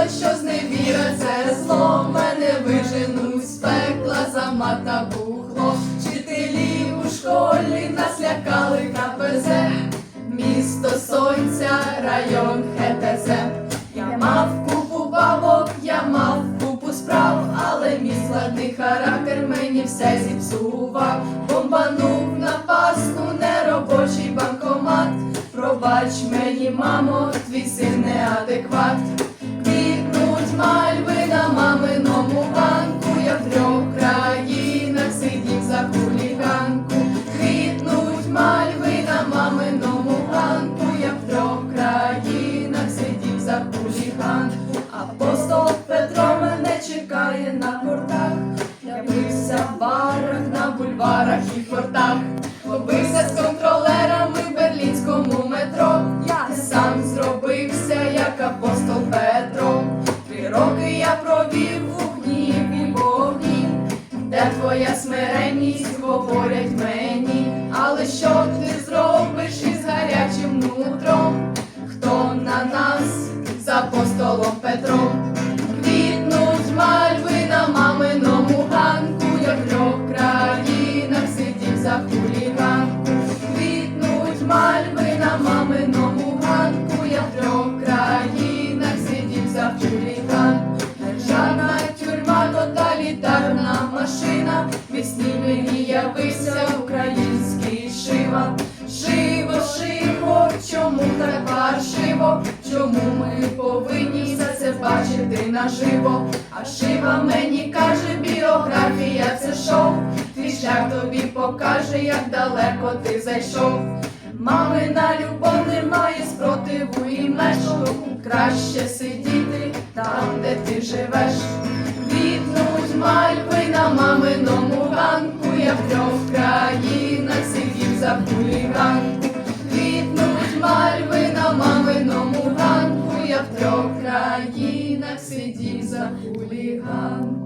знала, що зневіра це зло. Мене виженуть з пекла зама та бухло. Вчителі у школі нас лякали КПЗ. Місто сонця, район ХТЗ. Я мав купу бабок, я мав купу справ, але мій складний характер мені все зіпсував. Бомбанув на паску неробочий банкомат. Пробач мені, мамо, твій син неадекват. Мальви на маминому ганку, я в трьох країнах сидів за хуліганку. Квітнуть мальви на маминому ганку, я в трьох країнах сидів за хуліганку. Апостол Петро мене чекає на кортах. Я бився в барах, на бульварах і фортах. Роки я провів у гніві вогні. Де твоя смиренність говорять мені, але що ти зробиш із гарячим нутром? Хто на нас з апостолом Петром? Квітнуть мальви на маминому ганку, я в трьох країнах сидів за хуліганку. Квітнуть мальви на маминому ганку, я в трьох весні мені явився український шива. Шиво, шиво, чому так паршиво? Чому ми повинні все це бачити наживо? А шива мені каже, біографія це шоу. Твій шлях тобі покаже, як далеко ти зайшов. Мамина любов не має спротиву і межу. Краще сидіти там, де ти живеш. Квітнуть мальви на маминому в трьох країнах сидів за хуліган, квітнуть мальви на маминому ганку, я в трьох країнах сидів за хуліган.